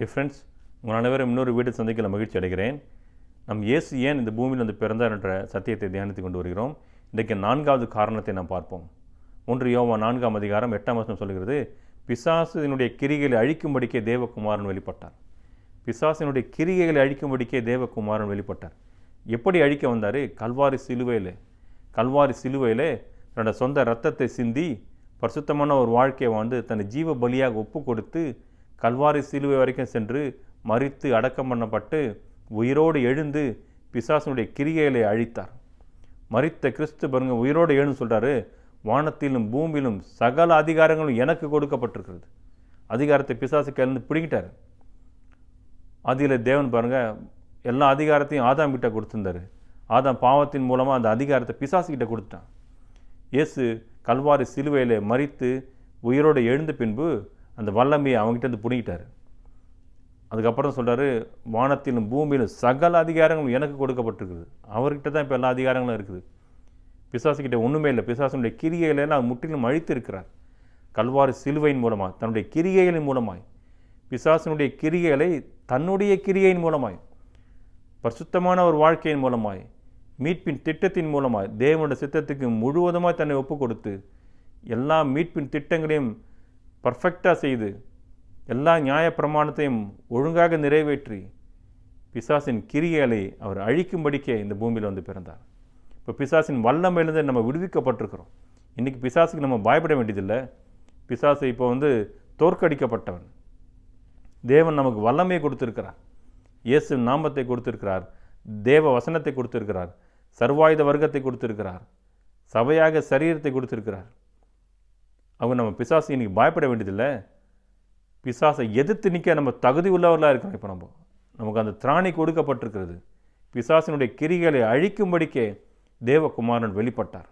Difference உங்கள் அனைவரும் இன்னொரு வீடு சந்திக்கல மகிழ்ச்சி அடைகிறேன். நம் இயேசு ஏன் இந்த பூமியில் வந்து பிறந்தார் என்ற சத்தியத்தை தியானித்து கொண்டு வருகிறோம். இன்றைக்கு நான்காவது காரணத்தை நாம் பார்ப்போம். ஒன்று யோவா நான்காம் அதிகாரம் எட்டாம் வசனம் சொல்கிறது பிசாசினுடைய கிரிகைகளை அழிக்கும்படிக்கே தேவகுமாரன் வெளிப்பட்டார். பிசாசினுடைய கிரிகைகளை அழிக்கும்படிக்கே தேவகுமாரன் வெளிப்பட்டார். எப்படி அழிக்க வந்தார்? கல்வாரி சிலுவையில். கல்வாரி சிலுவையில் தன்னோட சொந்த ரத்தத்தை சிந்தி பரிசுத்தமான ஒரு வாழ்க்கையை வாழ்ந்து தன்னை ஜீவ பலியாக ஒப்பு கொடுத்து கல்வாரி சிலுவை வரைக்கும் சென்று மறித்து அடக்கம் பண்ணப்பட்டு உயிரோடு எழுந்து பிசாசனுடைய கிரிகைகளை அழித்தார். மறித்த கிறிஸ்து பாருங்க உயிரோடு எழுந்து சொல்கிறாரு வானத்திலும் பூமியிலும் சகல அதிகாரங்களும் எனக்கு கொடுக்கப்பட்டிருக்கிறது. அதிகாரத்தை பிசாசு கலந்து பிடிக்கிட்டார் அதில் தேவன் பாருங்க எல்லா அதிகாரத்தையும் ஆதாம் கிட்ட கொடுத்துருந்தாரு. ஆதாம் பாவத்தின் மூலமாக அந்த அதிகாரத்தை பிசாசு கிட்ட கொடுத்தான் இயேசு கல்வாரி சிலுவையில் மறித்து உயிரோடு எழுந்த பின்பு அந்த வல்லமையை அவங்ககிட்ட வந்து பிடிங்கிட்டார். அதுக்கப்புறம் சொல்கிறாரு வானத்திலும் பூமியிலும் சகல அதிகாரங்களும் எனக்கு கொடுக்கப்பட்டிருக்குது. அவர்கிட்ட தான் இப்போ எல்லா அதிகாரங்களும் இருக்குது. பிசாசுக்கிட்ட ஒன்றுமே இல்லை. பிசாசனுடைய கிரிகைகளெல்லாம் முற்றிலும் அழித்து இருக்கிறார் சிலுவையின் மூலமாக தன்னுடைய கிரிகைகளின் மூலமாய் பிசாசனுடைய கிரிகைகளை தன்னுடைய கிரிகையின் மூலமாய் பரிசுத்தமான ஒரு வாழ்க்கையின் மூலமாய் மீட்பின் திட்டத்தின் மூலமாய் தேவனுடைய சித்தத்துக்கு முழுவதுமாய் தன்னை ஒப்பு கொடுத்து எல்லா மீட்பின் திட்டங்களையும் பர்ஃபெக்டாக செய்து எல்லா நியாய பிரமாணத்தையும் ஒழுங்காக நிறைவேற்றி பிசாசின் கிரிகைகளை அவர் அழிக்கும்படிக்கே இந்த பூமியில் வந்து பிறந்தார். இப்போ பிசாசின் வல்லமையிலிருந்து நம்ம விடுவிக்கப்பட்டிருக்கிறோம். இன்றைக்கி பிசாசுக்கு நம்ம பயப்பட வேண்டியதில்லை. பிசாசு இப்போ வந்து தோற்கடிக்கப்பட்டவன். தேவன் நமக்கு வல்லமையை கொடுத்துருக்கிறார். இயேசு நாமத்தை கொடுத்துருக்கிறார். தேவ வசனத்தை கொடுத்துருக்கிறார். சர்வாயுத வர்க்கத்தை கொடுத்துருக்கிறார். சபையாக சரீரத்தை கொடுத்துருக்கிறார். அவங்க நம்ம பிசாசு இன்றைக்கி பயப்பட வேண்டியதில்லை. பிசாசை எதிர்த்து நிற்க நம்ம தகுதி உள்ளவர்களாக இருக்கிறோம் இப்போ நம்ம. நமக்கு அந்த திராணி கொடுக்கப்பட்டிருக்கிறது. பிசாசினுடைய கிரிகளை அழிக்கும்படிக்கே தேவகுமாரன் வெளிப்பட்டார்.